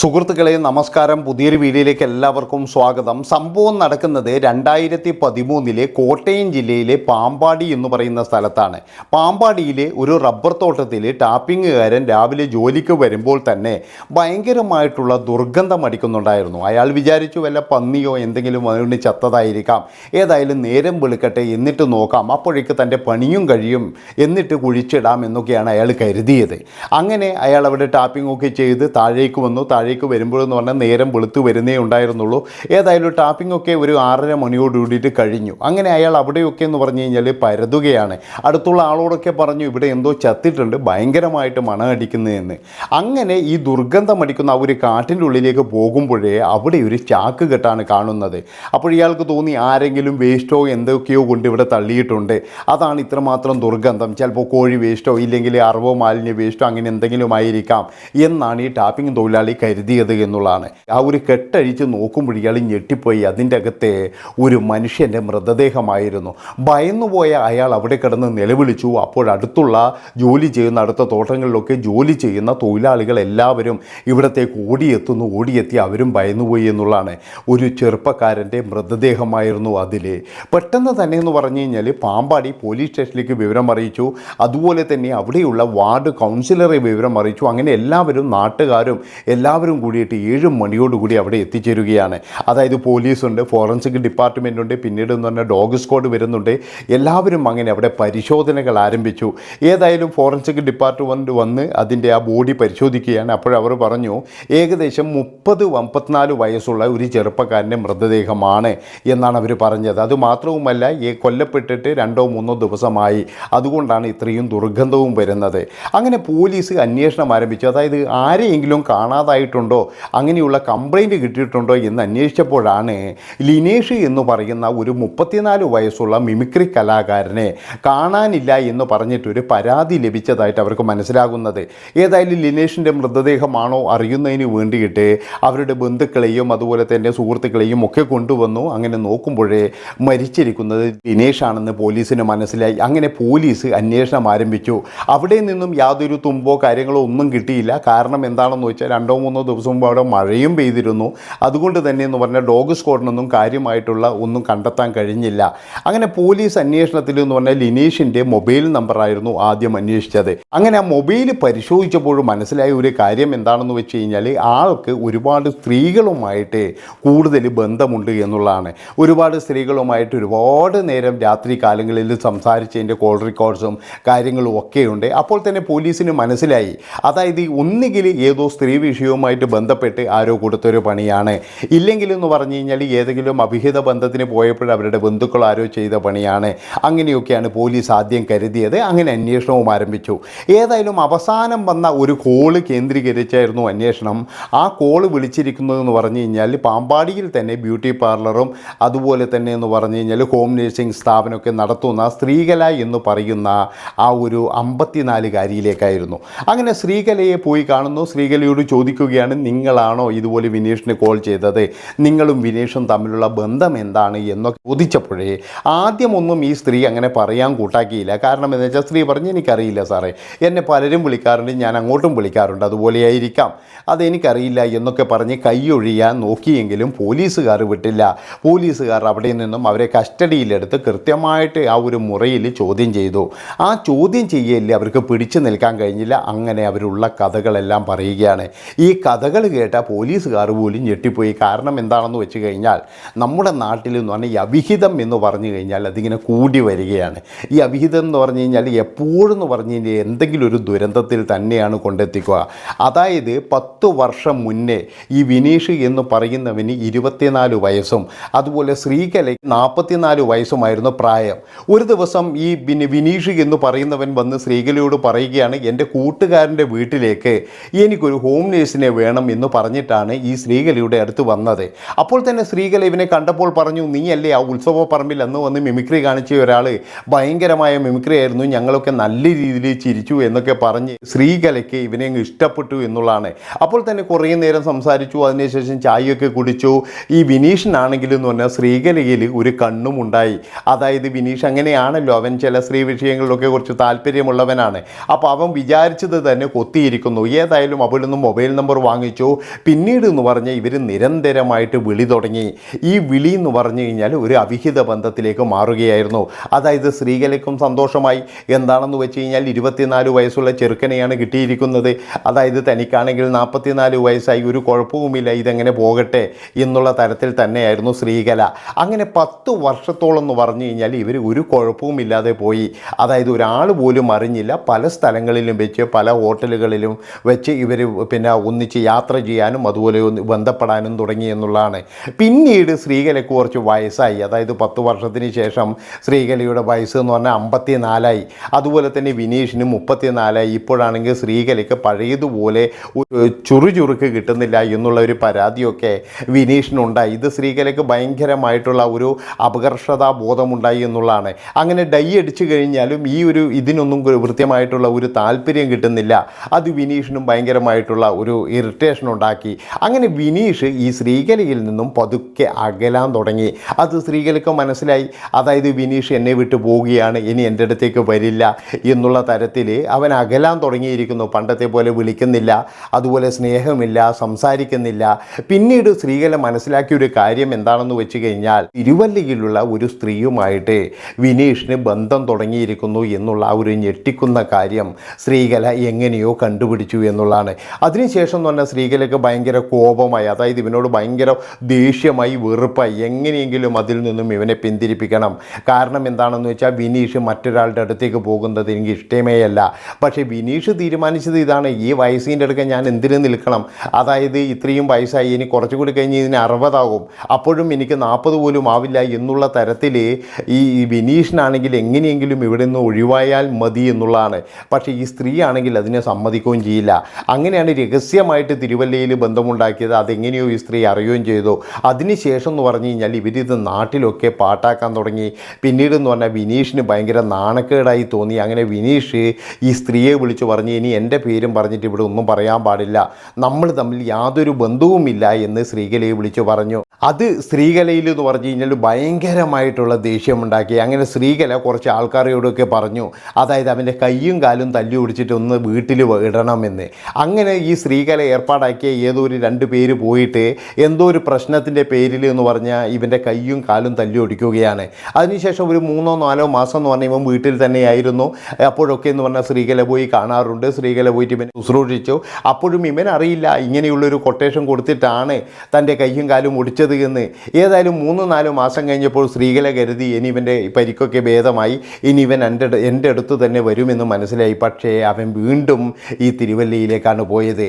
സുഹൃത്തുക്കളെ നമസ്കാരം. പുതിയൊരു വീഡിയോയിലേക്ക് എല്ലാവർക്കും സ്വാഗതം. സംഭവം നടക്കുന്നത് രണ്ടായിരത്തി പതിമൂന്നിലെ കോട്ടയം ജില്ലയിലെ പാമ്പാടി എന്ന് പറയുന്ന സ്ഥലത്താണ്. പാമ്പാടിയിലെ ഒരു റബ്ബർ തോട്ടത്തിൽ ടാപ്പിങ്ങുകാരൻ രാവിലെ ജോലിക്ക് വരുമ്പോൾ തന്നെ ഭയങ്കരമായിട്ടുള്ള ദുർഗന്ധം അടിക്കുന്നുണ്ടായിരുന്നു. അയാൾ വിചാരിച്ചു വല്ല പന്നിയോ എന്തെങ്കിലും വീണ് ചത്തതായിരിക്കാം. ഏതായാലും നേരം വിളിക്കട്ടെ എന്നിട്ട് നോക്കാം. അപ്പോഴേക്ക് തന്റെ പണിയും കഴിയും. എന്നിട്ട് കുഴിച്ചിടാം എന്നൊക്കെയാണ് അയാൾ കരുതിയത്. അങ്ങനെ അയാൾ അവിടെ ടാപ്പിംഗ് ഒക്കെ ചെയ്ത് താഴേക്ക് വന്നു. താഴേക്ക് വരുമ്പോഴെന്ന് പറഞ്ഞാൽ നേരം വെളുത്ത് വരുന്നേ ഉണ്ടായിരുന്നുള്ളൂ. ഏതായാലും ടാപ്പിംഗ് ഒക്കെ ഒരു ആറര മണിയോട് കൂടിയിട്ട് കഴിഞ്ഞു. അങ്ങനെ അയാൾ അവിടെയൊക്കെ എന്ന് പറഞ്ഞു കഴിഞ്ഞാൽ പരതുകയാണ്. അടുത്തുള്ള ആളോടൊക്കെ പറഞ്ഞു ഇവിടെ എന്തോ ചത്തിട്ടുണ്ട് ഭയങ്കരമായിട്ട് മണമടിക്കുന്നതെന്ന് അങ്ങനെ ഈ ദുർഗന്ധം അടിക്കുന്ന ആ ഒരു കാട്ടിന്റെ ഉള്ളിലേക്ക് പോകുമ്പോഴേ അവിടെ ഒരു ചാക്ക് കെട്ടാണ് കാണുന്നത്. അപ്പോൾ ഇയാൾക്ക് തോന്നി ആരെങ്കിലും വേസ്റ്റോ എന്തൊക്കെയോ കൊണ്ട് ഇവിടെ തള്ളിയിട്ടുണ്ട്. അതാണ് ഇത്രമാത്രം ദുർഗന്ധം. ചിലപ്പോൾ കോഴി വേസ്റ്റോ ഇല്ലെങ്കിൽ അറവോ മാലിന്യ വേസ്റ്റോ അങ്ങനെ എന്തെങ്കിലും ആയിരിക്കാം എന്നാണ് ഈ ടാപ്പിംഗ് തൊഴിലാളി കരുതിയത് എന്നുള്ളതാണ്. ആ ഒരു കെട്ടഴിച്ച് നോക്കുമ്പോൾ ഇയാൾ ഞെട്ടിപ്പോയി. അതിന്റെ അകത്തെ ഒരു മനുഷ്യന്റെ മൃതദേഹമായിരുന്നു. ഭയന്നുപോയ അയാൾ അവിടെ കിടന്ന് നിലവിളിച്ചു. അപ്പോൾ അടുത്തുള്ള ജോലി ചെയ്യുന്ന അടുത്ത തോട്ടങ്ങളിലൊക്കെ ജോലി ചെയ്യുന്ന തൊഴിലാളികൾ എല്ലാവരും ഇവിടത്തേക്ക് ഓടിയെത്തുന്നു. ഓടിയെത്തി അവരും ഭയന്നുപോയി എന്നുള്ളതാണ്. ഒരു ചെറുപ്പക്കാരന്റെ മൃതദേഹമായിരുന്നു അതിൽ. പെട്ടെന്ന് തന്നെ എന്ന് പറഞ്ഞു കഴിഞ്ഞാൽ പാമ്പാടി പോലീസ് സ്റ്റേഷനിലേക്ക് വിവരം അറിയിച്ചു. അതുപോലെ തന്നെ അവിടെയുള്ള വാർഡ് കൗൺസിലറെ വിവരം അറിയിച്ചു. അങ്ങനെ എല്ലാവരും നാട്ടുകാരും എല്ലാവരും കൂടിയിട്ട് ഏഴ് മണിയോടുകൂടി അവിടെ എത്തിച്ചേരുകയാണ്. അതായത് പോലീസുണ്ട് ഫോറൻസിക് ഡിപ്പാർട്ട്മെന്റ് ഉണ്ട് പിന്നീട് എന്ന് പറഞ്ഞാൽ ഡോഗ് സ്ക്വാഡ് വരുന്നുണ്ട്. എല്ലാവരും അങ്ങനെ അവിടെ പരിശോധനകൾ ആരംഭിച്ചു. ഏതായാലും ഫോറൻസിക് ഡിപ്പാർട്ട്മെന്റ് വന്ന് അതിന്റെ ആ ബോഡി പരിശോധിക്കുകയാണ്. അപ്പോഴവർ പറഞ്ഞു ഏകദേശം മുപ്പത് അമ്പത്തിനാല് വയസ്സുള്ള ഒരു ചെറുപ്പക്കാരന്റെ മൃതദേഹമാണ് എന്നാണ് അവർ പറഞ്ഞത്. അത് മാത്രവുമല്ല ഈ കൊല്ലപ്പെട്ടിട്ട് രണ്ടോ മൂന്നോ ദിവസമായി. അതുകൊണ്ടാണ് ഇത്രയും ദുർഗന്ധവും വരുന്നത്. അങ്ങനെ പോലീസ് അന്വേഷണം ആരംഭിച്ചു. അതായത് ആരെയെങ്കിലും കാണാതായിട്ടുണ്ടോ അങ്ങനെയുള്ള കംപ്ലൈന്റ് കിട്ടിയിട്ടുണ്ടോ എന്ന് അന്വേഷിച്ചപ്പോഴാണ് ലിനേഷ് എന്ന് പറയുന്ന ഒരു മുപ്പത്തിനാല് വയസ്സുള്ള മിമിക്രി കലാകാരനെ കാണാനില്ല എന്ന് പറഞ്ഞിട്ടൊരു പരാതി ലഭിച്ചതായിട്ട് അവർക്ക് മനസ്സിലാകുന്നത്. ഏതായാലും ലിനേഷിന്റെ മൃതദേഹമാണോ അറിയുന്നതിന് വേണ്ടിയിട്ട് അവരുടെ ബന്ധുക്കളെയും അതുപോലെ തന്നെ സുഹൃത്തുക്കളെയും ഒക്കെ കൊണ്ടുവന്നു. അങ്ങനെ നോക്കുമ്പോഴേ മരിച്ചിരിക്കുന്നത് ദിനേഷാണെന്ന് പോലീസിന് മനസ്സിലായി. അങ്ങനെ പോലീസ് അന്വേഷണം ആരംഭിച്ചു. അവിടെ നിന്നും യാതൊരു തുമ്പോ കാര്യങ്ങളോ ഒന്നും കിട്ടിയില്ല. കാരണം എന്താണെന്ന് വെച്ചാൽ രണ്ടോ മൂന്നോ ദിവസം മുമ്പ് അവിടെ മഴയും പെയ്തിരുന്നു. അതുകൊണ്ട് തന്നെ എന്ന് പറഞ്ഞാൽ ഡോഗ് സ്ക്വാഡിനൊന്നും കാര്യമായിട്ടുള്ള ഒന്നും കണ്ടെത്താൻ കഴിഞ്ഞില്ല. അങ്ങനെ പോലീസ് അന്വേഷണത്തിൽ എന്ന് പറഞ്ഞാൽ ലിനീഷിന്റെ മൊബൈൽ നമ്പറായിരുന്നു ആദ്യം അന്വേഷിച്ചത്. അങ്ങനെ ആ മൊബൈൽ പരിശോധിച്ചപ്പോൾ മനസ്സിലായ ഒരു കാര്യം എന്താണെന്ന് വെച്ച് കഴിഞ്ഞാൽ ആൾക്ക് ഒരുപാട് സ്ത്രീകളുമായിട്ട് കൂടുതൽ ബന്ധമുണ്ട് എന്നുള്ളതാണ്. ഒരുപാട് സ്ത്രീകളുമായിട്ട് ഒരുപാട് നേരം രാത്രി കാലങ്ങളിൽ സംസാരിച്ചതിന്റെ കോൾ റെക്കോർഡ്സും കാര്യങ്ങളും ഒക്കെയുണ്ട്. അപ്പോൾ തന്നെ പോലീസിന് മനസ്സിലായി. അതായത് ഒന്നുകിൽ ഏതോ സ്ത്രീ വിഷയവുമായിട്ട് ബന്ധപ്പെട്ട് ആരോ കൊടുത്തൊരു പണിയാണ്. ഇല്ലെങ്കിലെന്ന് പറഞ്ഞു കഴിഞ്ഞാൽ ഏതെങ്കിലും അഭിഹിത ബന്ധത്തിന് പോയപ്പോൾ അവരുടെ ബന്ധുക്കൾ ആരോ ചെയ്ത പണിയാണ്. അങ്ങനെയൊക്കെയാണ് പോലീസ് ആദ്യം കരുതിയത്. അങ്ങനെ അന്വേഷണവും ആരംഭിച്ചു. ഏതായാലും അവസാനം വന്ന ഒരു കോൾ കേന്ദ്രീകരിച്ചായിരുന്നു അന്വേഷണം. ആ കോൾ വിളിച്ചിരിക്കുന്നതെന്ന് പറഞ്ഞു കഴിഞ്ഞാൽ പാമ്പാടിയിൽ തന്നെ ബ്യൂട്ടി പാർലറും അതുപോലെ തന്നെ എന്ന് പറഞ്ഞു കഴിഞ്ഞാൽ ഹോം നേഴ്സിംഗ് സ്ഥാപനമൊക്കെ നടത്തുന്ന സ്ത്രീകല എന്ന് പറയുന്ന ആ ഒരു അമ്പത്തിനാലുകാരിയിലേക്കായിരുന്നു. അങ്ങനെ ശ്രീകലയെ പോയി കാണുന്നു. ശ്രീകലയോട് ചോദിക്കുകയാണ് നിങ്ങളാണോ ഇതുപോലെ വിനേഷിനെ കോൾ ചെയ്തത്? നിങ്ങളും വിനേഷും തമ്മിലുള്ള ബന്ധം എന്താണ് എന്നൊക്കെ ചോദിച്ചപ്പോഴേ ആദ്യമൊന്നും ഈ സ്ത്രീ അങ്ങനെ പറയാൻ കൂട്ടാക്കിയില്ല. കാരണം എന്താ വെച്ചാൽ സ്ത്രീ പറഞ്ഞ് എനിക്കറിയില്ല സാറേ. എന്നെ പലരും വിളിക്കാറുണ്ട് ഞാൻ അങ്ങോട്ടും വിളിക്കാറുണ്ട്. അതുപോലെയായിരിക്കാം അതെനിക്കറിയില്ല എന്നൊക്കെ പറഞ്ഞ് കൈയൊഴിയാൻ നോക്കിയെങ്കിലും പോലീസുകാർ വിട്ടില്ല. പോലീസുകാർ അവിടെ നിന്നും അവരെ കസ്റ്റഡിയിലെടുത്ത് കൃത്യമായിട്ട് ആ ഒരു മുറയിൽ ചോദ്യം ചെയ്തു. ആ ചോദ്യം ചെയ്യലിൽ അവർക്ക് പിടിച്ചു നിൽക്കാൻ കഴിഞ്ഞില്ല. അങ്ങനെ അവരുള്ള കഥകളെല്ലാം പറയുകയാണ്. ഈ കഥകൾ കേട്ട പോലീസുകാർ പോലും ഞെട്ടിപ്പോയി. കാരണം എന്താണെന്ന് വെച്ച് കഴിഞ്ഞാൽ നമ്മുടെ നാട്ടിൽ എന്ന് പറഞ്ഞാൽ ഈ അവിഹിതം എന്ന് പറഞ്ഞു കഴിഞ്ഞാൽ അതിങ്ങനെ കൂടി വരികയാണ്. ഈ അവിഹിതം എന്ന് പറഞ്ഞു കഴിഞ്ഞാൽ എപ്പോഴും എന്ന് പറഞ്ഞു കഴിഞ്ഞാൽ എന്തെങ്കിലും ഒരു ദുരന്തത്തിൽ തന്നെയാണ് കൊണ്ടെത്തിക്കുക. അതായത് പത്ത് വർഷം മുന്നേ ഈ വിനീഷ് എന്ന് പറയുന്നവന് ഇരുപത്തിനാല് വയസ്സും അതുപോലെ ശ്രീകലയ്ക്ക് നാൽപ്പത്തിനാല് വയസ്സുമായിരുന്നു പ്രായം. ഒരു ദിവസം ഈ വിനീഷ് എന്ന് പറയുന്നവൻ വന്ന് ശ്രീകലയോട് പറയുകയാണ് എന്റെ കൂട്ടുകാരന്റെ വീട്ടിലേക്ക് എനിക്കൊരു ഹോം നേഴ്സിനെ വേണം എന്ന് പറഞ്ഞിട്ടാണ് ഈ ശ്രീകലയുടെ അടുത്ത് വന്നത്. അപ്പോൾ തന്നെ ശ്രീകല ഇവനെ കണ്ടപ്പോൾ പറഞ്ഞു നീയല്ലേ ആ ഉത്സവ പറമ്പിൽ അന്ന് വന്ന് മിമിക്രി കാണിച്ച ഒരാൾ? ഭയങ്കരമായ മിമിക്രി ആയിരുന്നു ഞങ്ങളൊക്കെ നല്ല രീതിയിൽ ചിരിച്ചു എന്നൊക്കെ പറഞ്ഞ് ശ്രീകലയ്ക്ക് ഇവനെ ഇഷ്ടപ്പെട്ടു എന്നുള്ളതാണ്. അപ്പോൾ തന്നെ കുറേ നേരം സംസാരിച്ചു. അതിനുശേഷം ചായയൊക്കെ കുടിച്ചു. ഈ വിനീഷിനാണെങ്കിലും എന്ന് പറഞ്ഞാൽ ശ്രീകലയിൽ ഒരു കണ്ണും ഉണ്ടായി. അതായത് വിനീഷ് അങ്ങനെയാണല്ലോ. അവൻ ചില സ്ത്രീ വിഷയങ്ങളിലൊക്കെ കുറച്ച് താല്പര്യമുള്ളവനാണ്. അപ്പോൾ അവൻ വിചാരിച്ചത് തന്നെ കൊത്തിയിരിക്കുന്നു. ഏതായാലും അവിടെ നിന്ന് മൊബൈൽ നമ്പർ വാങ്ങിച്ചു. പിന്നീട് എന്ന് പറഞ്ഞാൽ ഇവർ നിരന്തരമായിട്ട് വിളി തുടങ്ങി. ഈ വിളി എന്ന് പറഞ്ഞു കഴിഞ്ഞാൽ ഒരു അവിഹിത ബന്ധത്തിലേക്ക് മാറുകയായിരുന്നു. അതായത് സ്ത്രീകൾക്കും സന്തോഷമായി. എന്താണെന്ന് വെച്ച് കഴിഞ്ഞാൽ ഇരുപത്തിനാല് വയസ്സുള്ള ചെറുക്കനെയാണ് കിട്ടിയിരിക്കുന്നത്. അതായത് തനിക്കാണെങ്കിൽ നാൽപ്പത്തിനാല് വയസ്സായി. ഒരു കുഴപ്പവുമില്ല ഇതെങ്ങനെ പോകട്ടെ എന്നുള്ള തരത്തിൽ തന്നെയായിരുന്നു ശ്രീകല അങ്ങനെ പത്ത് വർഷത്തോളം എന്ന് പറഞ്ഞു കഴിഞ്ഞാൽ ഇവർ ഒരു കുഴപ്പവുമില്ലാതെ പോയി. അതായത് ഒരാൾ പോലും അറിഞ്ഞില്ല. പല സ്ഥലങ്ങളിലും വെച്ച് പല ഹോട്ടലുകളിലും വെച്ച് ഇവർ പിന്നെ ഒന്നിച്ച് യാത്ര ചെയ്യാനും അതുപോലെ ഒന്ന് ബന്ധപ്പെടാനും തുടങ്ങി എന്നുള്ളതാണ്. പിന്നീട് ശ്രീകലയ്ക്ക് കുറച്ച് വയസ്സായി. അതായത് പത്ത് വർഷത്തിന് ശേഷം ശ്രീകലയുടെ വയസ്സ് എന്ന് പറഞ്ഞാൽ അമ്പത്തി നാലായി അതുപോലെ തന്നെ വിനീഷിന് മുപ്പത്തിനാലായി. ഇപ്പോഴാണെങ്കിൽ ശ്രീകലയ്ക്ക് പഴയതുപോലെ ചുറു ചുറുചുറുക്ക് കിട്ടുന്നില്ല എന്നുള്ള ഒരു പരാതിയൊക്കെ വിനീഷിനുണ്ടായി. ഇത് ശ്രീകലയ്ക്ക് ഭയങ്കരമായിട്ടുള്ള ഒരു അപകർഷതാ ബോധമുണ്ടായി എന്നുള്ളതാണ്. അങ്ങനെ ഡൈ അടിച്ചു കഴിഞ്ഞാലും ഈ ഒരു ഇതിനൊന്നും കൃത്യമായിട്ടുള്ള ഒരു താല്പര്യം കിട്ടുന്നില്ല. അത് വിനീഷിനും ഭയങ്കരമായിട്ടുള്ള ഒരു ഇറിറ്റേഷൻ ഉണ്ടാക്കി. അങ്ങനെ വിനീഷ് ഈ ശ്രീകലയിൽ നിന്നും പതുക്കെ അകലാൻ തുടങ്ങി. അത് സ്ത്രീകൾക്ക് മനസ്സിലായി. അതായത് വിനീഷ് എന്നെ വിട്ടു പോവുകയാണ്. ഇനി എന്റെ അടുത്തേക്ക് വരില്ല എന്നുള്ള തരത്തിൽ അവൻ അകലാൻ തുടങ്ങിയിരിക്കുന്നു. പണ്ടത്തെ പോലെ വിളിക്കുന്നില്ല. അതുപോലെ സ്നേഹമില്ല സംസാരിക്കുന്നില്ല. പിന്നീട് സ്ത്രീകളെ മനസ്സിലാക്കിയ ഒരു കാര്യം എന്താണെന്ന് വെച്ച് കഴിഞ്ഞാൽ തിരുവല്ലയിലുള്ള ഒരു സ്ത്രീയുമായിട്ട് വിനീഷിന് ബന്ധം തുടങ്ങിയിരിക്കുന്നു എന്നുള്ള ആ ഒരു ഞെട്ടിക്കുന്ന കാര്യം സ്ത്രീകല എങ്ങനെയോ കണ്ടുപിടിച്ചു എന്നുള്ളതാണ്. അതിനുശേഷം എന്ന് പറഞ്ഞാൽ സ്ത്രീകൾക്ക് ഭയങ്കര കോപമായി അതായത് ഇവനോട് ഭയങ്കര ദേഷ്യമായി വെറുപ്പായി എങ്ങനെയെങ്കിലും അതിൽ നിന്നും ഇവനെ പിന്തിരിപ്പിക്കണം. കാരണം എന്താണെന്ന് വെച്ചാൽ വിനീഷ് മറ്റൊരാളുടെ അടുത്തേക്ക് പോകുന്നത് എനിക്ക് ഇഷ്ടമേ അല്ല. പക്ഷേ വിനീഷ് തീരുമാനിച്ചത് ഇതാണ്. ഈ വയസ്സിന്റെ അടുക്ക ഞാൻ എന്തിനു നിൽക്കണം? അതായത് ഇത്രയും വയസ്സായി ഇനി കുറച്ചുകൂടി കഴിഞ്ഞ് ഇതിന് അറുപതാകും. അപ്പോഴും എനിക്ക് നാൽപ്പത് പോലും ആവില്ല എന്നുള്ള തരത്തിൽ ഈ വിനീഷിനാണെങ്കിൽ എങ്ങനെയെങ്കിലും ഇവിടെ നിന്ന് ഒഴിവായാൽ മതി എന്നുള്ളതാണ്. പക്ഷേ ഈ സ്ത്രീ ആണെങ്കിൽ അതിനെ സമ്മതിക്കുകയും ചെയ്യില്ല. അങ്ങനെയാണ് രഹസ്യമായിട്ട് തിരുവല്ലയിൽ ബന്ധമുണ്ടാക്കിയത് അതെങ്ങനെയോ ഈ സ്ത്രീ അറിയുകയും ചെയ്തു. അതിനുശേഷം എന്ന് പറഞ്ഞു കഴിഞ്ഞാൽ ഇവരിത് നാട്ടിലൊക്കെ പാട്ടാക്കാൻ തുടങ്ങി. പിന്നീട് എന്ന് പറഞ്ഞാൽ വിനീഷിന് ഭയങ്കര നാണക്കേടായി തോന്നി. അങ്ങനെ വിനീഷ് ഈ സ്ത്രീയെ വിളിച്ചു പറഞ്ഞു ഇനി എന്റെ പേരും പറഞ്ഞിട്ട് ഇവിടെ ഒന്നും പറയാൻ പാടില്ല. നമ്മൾ തമ്മിൽ യാതൊരു ബന്ധവുമില്ല എന്ന് ശ്രീകലയെ വിളിച്ചു പറഞ്ഞു. അത് സ്ത്രീകലയിൽ എന്ന് പറഞ്ഞു കഴിഞ്ഞാൽ ഭയങ്കരമായിട്ടുള്ള ദേഷ്യമുണ്ടാക്കി. അങ്ങനെ സ്ത്രീകല കുറച്ച് ആൾക്കാരോടൊക്കെ പറഞ്ഞു അതായത് അവന്റെ കയ്യും കാലും തല്ലി ഒടിച്ചിട്ട് ഒന്ന് വീട്ടിൽ ഇടണമെന്ന് അങ്ങനെ ഈ സ്ത്രീകല ഏർപ്പാടാക്കിയ ഏതോ ഒരു രണ്ട് പേര് പോയിട്ട് എന്തോ ഒരു പ്രശ്നത്തിന്റെ പേരിൽ എന്ന് പറഞ്ഞാൽ ഇവന്റെ കൈയും കാലും തല്ലി ഒടിക്കുകയാണ്. അതിനുശേഷം ഒരു മൂന്നോ നാലോ മാസം എന്ന് പറഞ്ഞാൽ ഇവൻ വീട്ടിൽ തന്നെയായിരുന്നു. അപ്പോഴൊക്കെ എന്ന് പറഞ്ഞാൽ സ്ത്രീകല പോയി കാണാറുണ്ട്. സ്ത്രീകല പോയിട്ട് ഇവൻ ശുശ്രൂഷിച്ചു. അപ്പോഴും ഇവൻ അറിയില്ല ഇങ്ങനെയുള്ളൊരു കൊട്ടേഷൻ കൊടുത്തിട്ടാണ് തന്റെ കൈയും കാലും ഒടിച്ചത് എന്ന്. ഏതായാലും മൂന്ന് നാലോ മാസം കഴിഞ്ഞപ്പോൾ സ്ത്രീകളെ കരുതി ഇനി ഇവന്റെ പരിക്കൊക്കെ ഭേദമായി. ഇനി ഇവൻ എന്റെ എന്റെ അടുത്ത് തന്നെ വരുമെന്ന് മനസ്സിലായി. പക്ഷേ അവൻ വീണ്ടും ഈ തിരുവല്ലയിലേക്കാണ് പോയത്.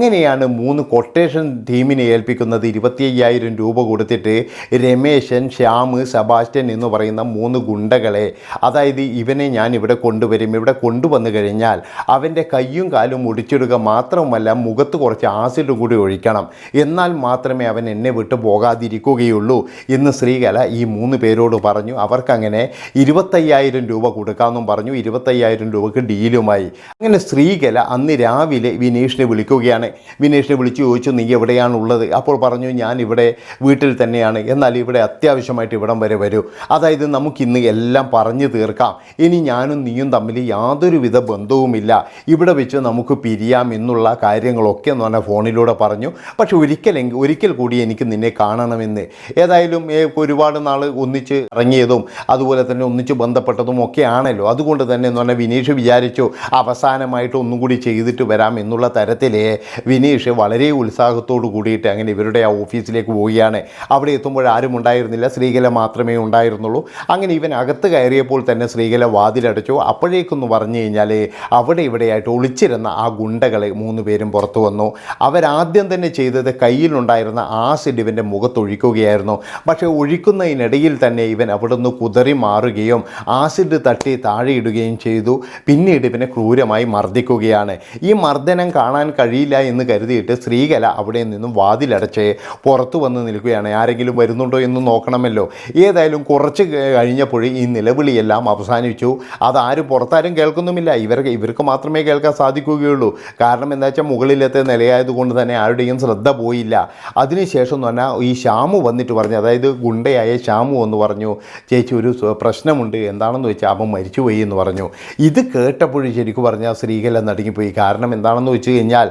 അങ്ങനെയാണ് മൂന്ന് കൊട്ടേഷൻ ടീമിനെ ഏൽപ്പിക്കുന്നത്. ഇരുപത്തി അയ്യായിരം രൂപ കൊടുത്തിട്ട് രമേശൻ ശ്യാം സെബാസ്റ്റ്യൻ എന്ന് പറയുന്ന മൂന്ന് ഗുണ്ടകളെ. അതായത് ഇവനെ ഞാൻ ഇവിടെ കൊണ്ടുവരും. ഇവിടെ കൊണ്ടുവന്നു കഴിഞ്ഞാൽ അവന്റെ കയ്യും കാലും ഒടിച്ചിടുക മാത്രമല്ല മുഖത്ത് കുറച്ച് ആസിഡും കൂടി ഒഴിക്കണം. എന്നാൽ മാത്രമേ അവൻ എന്നെ വിട്ട് പോകാതിരിക്കുകയുള്ളൂ എന്ന് ശ്രീകല ഈ മൂന്ന് പേരോട് പറഞ്ഞു. അവർക്കങ്ങനെ ഇരുപത്തയ്യായിരം രൂപ കൊടുക്കാമെന്നും പറഞ്ഞു. ഇരുപത്തയ്യായിരം രൂപക്ക് ഡീലുമായി അങ്ങനെ ശ്രീകല അന്ന് രാവിലെ വിനീഷിനെ വിളിക്കുകയാണ്. വിനീഷിനെ വിളിച്ചു ചോദിച്ചു നീ എവിടെയാണുള്ളത്? അപ്പോൾ പറഞ്ഞു ഞാൻ ഇവിടെ വീട്ടിൽ തന്നെയാണ്. എന്നാൽ ഇവിടെ അത്യാവശ്യമായിട്ട് ഇവിടം വരെ വരൂ. അതായത് നമുക്കിന്ന് എല്ലാം പറഞ്ഞു തീർക്കാം. ഇനി ഞാനും നീയും തമ്മിൽ യാതൊരുവിധ ബന്ധവുമില്ല. ഇവിടെ വെച്ച് നമുക്ക് പിരിയാം എന്നുള്ള കാര്യങ്ങളൊക്കെ എന്ന് പറഞ്ഞാൽ ഫോണിലൂടെ പറഞ്ഞു. പക്ഷെ ഒരിക്കലെങ്കിൽ ഒരിക്കൽ കൂടി എനിക്ക് നിന്നെ കാണണമെന്ന്. ഏതായാലും ഒരുപാട് നാൾ ഒന്നിച്ച് ഇറങ്ങിയതും അതുപോലെ തന്നെ ഒന്നിച്ച് ബന്ധപ്പെട്ടതും ഒക്കെ ആണല്ലോ. അതുകൊണ്ട് തന്നെ എന്ന് പറഞ്ഞാൽ വിനീഷ് വിചാരിച്ചു അവസാനമായിട്ട് ഒന്നും കൂടി ചെയ്തിട്ട് വരാം എന്നുള്ള തരത്തിൽ വിനീഷ് വളരെ ഉത്സാഹത്തോടു കൂടിയിട്ട് അങ്ങനെ ഇവരുടെ ആ ഓഫീസിലേക്ക് പോവുകയാണ്. അവിടെ എത്തുമ്പോൾ ആരും ഉണ്ടായിരുന്നില്ല. ശ്രീകല മാത്രമേ ഉണ്ടായിരുന്നുള്ളൂ. അങ്ങനെ ഇവൻ അകത്ത് കയറിയപ്പോൾ തന്നെ ശ്രീകല വാതിലടച്ചു. അപ്പോഴേക്കെന്ന് പറഞ്ഞു കഴിഞ്ഞാൽ അവിടെ ഇവിടെയായിട്ട് ഒളിച്ചിരുന്ന ആ ഗുണ്ടകളെ മൂന്ന് പേരും പുറത്തു വന്നു. അവരാദ്യം തന്നെ ചെയ്തത് കയ്യിലുണ്ടായിരുന്ന ആസിഡ് ഇവന്റെ മുഖത്തൊഴിക്കുകയായിരുന്നു. പക്ഷേ ഒഴിക്കുന്നതിനിടയിൽ തന്നെ ഇവൻ അവിടുന്ന് കുതറി മാറുകയും ആസിഡ് തട്ടി താഴെയിടുകയും ചെയ്തു. പിന്നീട് ഇവനെ ക്രൂരമായി മർദ്ദിക്കുകയാണ്. ഈ മർദ്ദനം കാണാൻ കഴിയില്ല എന്ന് കരുതിയിട്ട് സ്ത്രീകല അവിടെ നിന്നും വാതിലടച്ച് പുറത്തു വന്ന് നിൽക്കുകയാണ്. ആരെങ്കിലും വരുന്നുണ്ടോ എന്ന് നോക്കണമല്ലോ. ഏതായാലും കുറച്ച് കഴിഞ്ഞപ്പോൾ ഈ നിലവിളിയെല്ലാം അവസാനിച്ചു. അതാരും പുറത്താരും കേൾക്കുന്നുമില്ല. ഇവർക്ക് ഇവർക്ക് മാത്രമേ കേൾക്കാൻ സാധിക്കുകയുള്ളൂ. കാരണം എന്താ വെച്ചാൽ മുകളിലത്തെ നിലയായതുകൊണ്ട് തന്നെ ആരുടെയും ശ്രദ്ധ പോയില്ല. അതിനുശേഷം എന്ന് പറഞ്ഞാൽ ഈ ശ്യാമു വന്നിട്ട് പറഞ്ഞു അതായത് ഗുണ്ടയായ ശ്യാമു എന്ന് പറഞ്ഞു ചേച്ചി ഒരു പ്രശ്നമുണ്ട്. എന്താണെന്ന് വെച്ചാൽ അവൻ മരിച്ചുപോയി എന്ന് പറഞ്ഞു. ഇത് കേട്ടപ്പോഴും ശരിക്കും പറഞ്ഞാൽ സ്ത്രീകളെല്ലാം നടുങ്ങിപ്പോയി. കാരണം എന്താണെന്ന് വെച്ച് കഴിഞ്ഞാൽ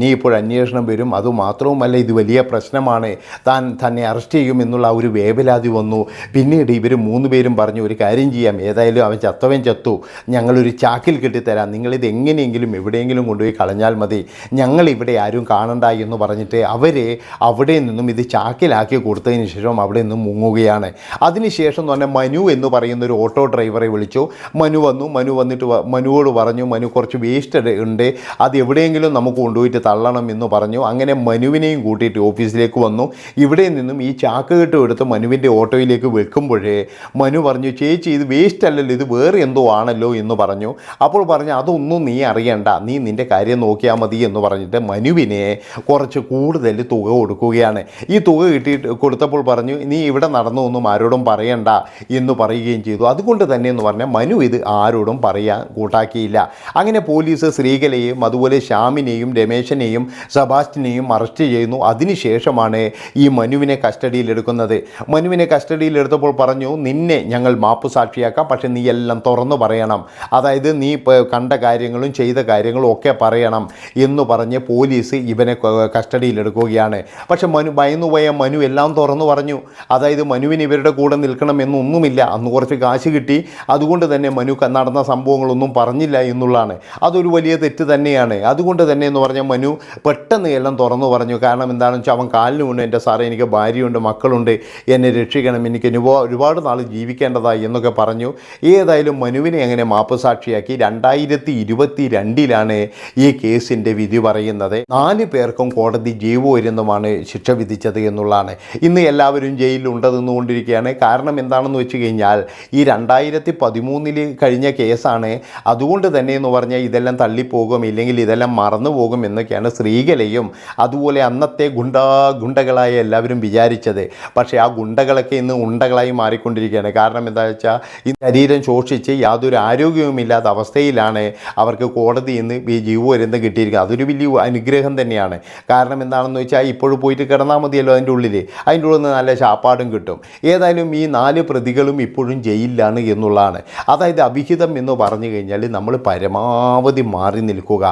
ഇനിയിപ്പോൾ അന്വേഷണം വരും. അതുമാത്രവുമല്ല ഇത് വലിയ പ്രശ്നമാണ്. താൻ തന്നെ അറസ്റ്റ് ചെയ്യും എന്നുള്ള ഒരു വേവലാതി വന്നു. പിന്നീട് ഇവർ മൂന്ന് പേരും പറഞ്ഞു ഒരു കാര്യം ചെയ്യാം. ഏതായാലും അവൻ ചത്തവൻ ചത്തു. ഞങ്ങളൊരു ചാക്കിൽ കെട്ടിത്തരാം. നിങ്ങളിത് എങ്ങനെയെങ്കിലും എവിടെയെങ്കിലും കൊണ്ടുപോയി കളഞ്ഞാൽ മതി. ഞങ്ങൾ ഇവിടെ ആരും കാണണ്ട എന്ന് പറഞ്ഞിട്ട് അവരെ അവിടെ നിന്നും ഇത് ചാക്കിലാക്കി കൊടുത്തതിന് ശേഷം അവിടെ നിന്നും മുങ്ങുകയാണ്. അതിനുശേഷം പറഞ്ഞാൽ മനു എന്ന് പറയുന്ന ഒരു ഓട്ടോ ഡ്രൈവറെ വിളിച്ചു. മനു വന്നു. മനു വന്നിട്ട് മനുവോട് പറഞ്ഞു മനു കുറച്ച് വേസ്റ്റ് ഉണ്ട്. അത് എവിടെയെങ്കിലും നമുക്ക് കൊണ്ടുപോയിട്ട് തള്ളണം എന്ന് പറഞ്ഞു. അങ്ങനെ മനുവിനെയും കൂട്ടിയിട്ട് ഓഫീസിലേക്ക് വന്നു. ഇവിടെ നിന്നും ഈ ചാക്ക് കെട്ടും എടുത്ത് മനുവിന്റെ ഓട്ടോയിലേക്ക് വെക്കുമ്പോഴേ മനു പറഞ്ഞു ചേച്ചി ഇത് വേസ്റ്റ് അല്ലല്ലോ ഇത് വേറെ എന്തോ ആണല്ലോ എന്ന് പറഞ്ഞു. അപ്പോൾ പറഞ്ഞു അതൊന്നും നീ അറിയണ്ട. നീ നിന്റെ കാര്യം നോക്കിയാൽ മതി എന്ന് പറഞ്ഞിട്ട് മനുവിനെ കുറച്ച് കൂടുതൽ തുക കൊടുക്കുകയാണ്. ഈ തുക കിട്ടിയിട്ട് കൊടുത്തപ്പോൾ പറഞ്ഞു നീ ഇവിടെ നടന്നു ഒന്നും ആരോടും പറയണ്ട എന്ന് പറയുകയും ചെയ്തു. അതുകൊണ്ട് തന്നെ എന്ന് പറഞ്ഞാൽ മനു ഇത് ആരോടും പറയാൻ കൂട്ടാക്കിയില്ല. അങ്ങനെ പോലീസ് ശ്രീകലയെയും അതുപോലെ ശ്യാമിനെയും രമേശനെയും സബാസ്റ്റിനെയും അറസ്റ്റ് ചെയ്യുന്നു. അതിനുശേഷമാണ് ഈ മനുവിനെ കസ്റ്റഡിയിലെടുക്കുന്നത്. മനുവിനെ കസ്റ്റഡിയിലെടുത്തപ്പോൾ പറഞ്ഞു നിന്നെ ഞങ്ങൾ മാപ്പ് സാക്ഷിയാക്കാം പക്ഷേ നീ എല്ലാം തുറന്നു പറയണം. അതായത് നീ കണ്ട കാര്യങ്ങളും ചെയ്ത കാര്യങ്ങളും ഒക്കെ പറയണം എന്ന് പറഞ്ഞ് പോലീസ് ഇവനെ കസ്റ്റഡിയിലെടുക്കുകയാണ്. പക്ഷെ മനു ഭയന്നുപോയ മനു എല്ലാം തുറന്നു പറഞ്ഞു. അതായത് മനുവിന് ഇവരുടെ കൂടെ നിൽക്കണമെന്നൊന്നുമില്ല അന്ന് കുറച്ച് കാശ് കിട്ടി. അതുകൊണ്ട് തന്നെ മനു നടന്ന സംഭവങ്ങളൊന്നും പറഞ്ഞില്ല എന്നുള്ളതാണ്. അതൊരു വലിയ തെറ്റ് തന്നെയാണ്. അതുകൊണ്ട് തന്നെ എന്ന് പറഞ്ഞാൽ മനു പെട്ടെന്ന് എല്ലാം തുറന്നു പറഞ്ഞു. കാരണം എന്താണെന്ന് വെച്ചാൽ അവൻ കാലിന് ഉണ്ട് എന്റെ സാറേ എനിക്ക് ഭാര്യയുണ്ട് മക്കളുണ്ട്. എന്നെ രക്ഷിക്കണം. എനിക്ക് ഒരുപാട് നാൾ ജീവിക്കേണ്ടതായി എന്നൊക്കെ പറഞ്ഞു. ഏതായാലും മനുവിനെ എങ്ങനെ മാപ്പ് സാക്ഷിയാക്കി രണ്ടായിരത്തി ഇരുപത്തി രണ്ടിലാണ് ഈ കേസിന്റെ വിധി പറയുന്നത്. നാല് പേർക്കും കോടതി ജീവപര്യന്തമാണ് ശിക്ഷ വിധിച്ചത് എന്നുള്ളതാണ്. ഇന്ന് എല്ലാവരും ജയിലിൽ ഉണ്ടെന്നുകൊണ്ടിരിക്കുകയാണ്. കാരണം എന്താണെന്ന് വെച്ച് കഴിഞ്ഞാൽ ഈ രണ്ടായിരത്തി പതിമൂന്നിൽ കഴിഞ്ഞ കേസാണ്. അതുകൊണ്ട് തന്നെ എന്ന് പറഞ്ഞാൽ ഇതെല്ലാം തള്ളിപ്പോകും ഇല്ലെങ്കിൽ ഇതെല്ലാം മറന്നു പോകും എന്നൊക്കെയാണ് സ്ത്രീകളെയും അതുപോലെ അന്നത്തെ ഗുണ്ട ഗുണ്ടകളായ എല്ലാവരും വിചാരിച്ചത്. പക്ഷേ ആ ഗുണ്ടകളൊക്കെ ഇന്ന് ഉണ്ടകളായി മാറിക്കൊണ്ടിരിക്കുകയാണ്. കാരണം എന്താ വെച്ചാൽ ഈ ശരീരം ശോഷിച്ച് യാതൊരു ആരോഗ്യവുമില്ലാത്ത അവസ്ഥയിലാണ് അവർക്ക് കോടതി ഇന്ന് ജീവപര്യന്തം കിട്ടിയിരിക്കുന്നത്. അതൊരു വലിയ അനുഗ്രഹം തന്നെയാണ്. കാരണം എന്താണെന്ന് വെച്ചാൽ ഇപ്പോഴും പോയിട്ട് കിടന്നാൽ മതിയല്ലോ അതിന്റെ ഉള്ളിൽ അതിന്റെ ഉള്ളിൽ നിന്ന് നല്ല ശാപ്പാടും കിട്ടും. ഏതായാലും ഈ നാല് പ്രതികളും ഇപ്പോഴും ജയിലിലാണ് എന്നുള്ളതാണ്. അതായത് അവിഹിതം എന്ന് പറഞ്ഞു കഴിഞ്ഞാൽ നമ്മൾ പരമാവധി മാറി നിൽക്കുക.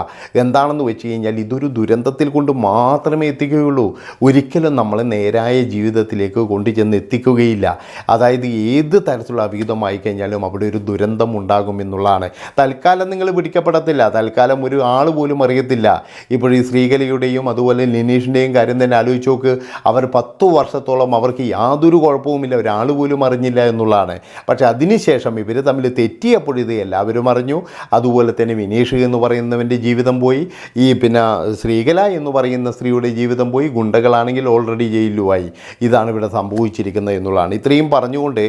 എന്താണെന്ന് വെച്ച് കഴിഞ്ഞാൽ ഇതൊരു ദുരന്തത്തിൽ കൊണ്ട് മാത്രമേ എത്തിക്കുകയുള്ളൂ. ഒരിക്കലും നമ്മളെ നേരായ ജീവിതത്തിലേക്ക് കൊണ്ടുചെന്ന് എത്തിക്കുകയില്ല. അതായത് ഏത് തരത്തിലുള്ള അവിഹിതമായി കഴിഞ്ഞാലും അവിടെ ഒരു ദുരന്തം ഉണ്ടാകും എന്നുള്ളതാണ്. തൽക്കാലം നിങ്ങൾ പിടിക്കപ്പെടത്തില്ല. തൽക്കാലം ഒരു ആൾ പോലും അറിയത്തില്ല. ഇപ്പോൾ ഈ ശ്രീകലയുടെയും അതുപോലെ ലിനീഷിന്റെയും കാര്യം തന്നെ ആലോചിച്ച് നോക്ക്. അവർ പത്തു വർഷത്തോളം അവർക്ക് യാതൊരു കുഴപ്പവുമില്ല. ഒരാൾ പോലും അറിഞ്ഞില്ല എന്നുള്ളതാണ്. പക്ഷേ അതിനുശേഷം ഇവർ തമ്മിൽ തെറ്റിയപ്പോൾ ഇത് എല്ലാവരും അറിഞ്ഞു. അതുപോലെ തന്നെ വിനീഷ് എന്ന് പറയുന്നവന്റെ ജീവിതം പോയി. ഈ പിന്നെ ശ്രീകല എന്ന് പറയുന്ന സ്ത്രീയുടെ ജീവിതം പോയി ഗുണ്ടകളാണെങ്കിൽ ഓൾറെഡി ജയിലുമായി ഇതാണ് ഇവിടെ സംഭവിച്ചിരിക്കുന്നത് എന്നുള്ളതാണ്. ഇത്രയും പറഞ്ഞുകൊണ്ട്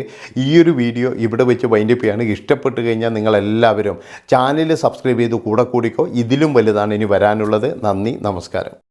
ഈ ഒരു വീഡിയോ ഇവിടെ വെച്ച് വൈൻഡപ്പ് ചെയ്യാണ് ഇഷ്ടപ്പെട്ട് കഴിഞ്ഞാൽ നിങ്ങളെല്ലാവരും ചാനൽ സബ്സ്ക്രൈബ് ചെയ്ത് കൂടെ കൂടിക്കോ. ഇതിലും വലുതാണ് ഇനി വരാനുള്ളത്. നന്ദി നമസ്കാരം.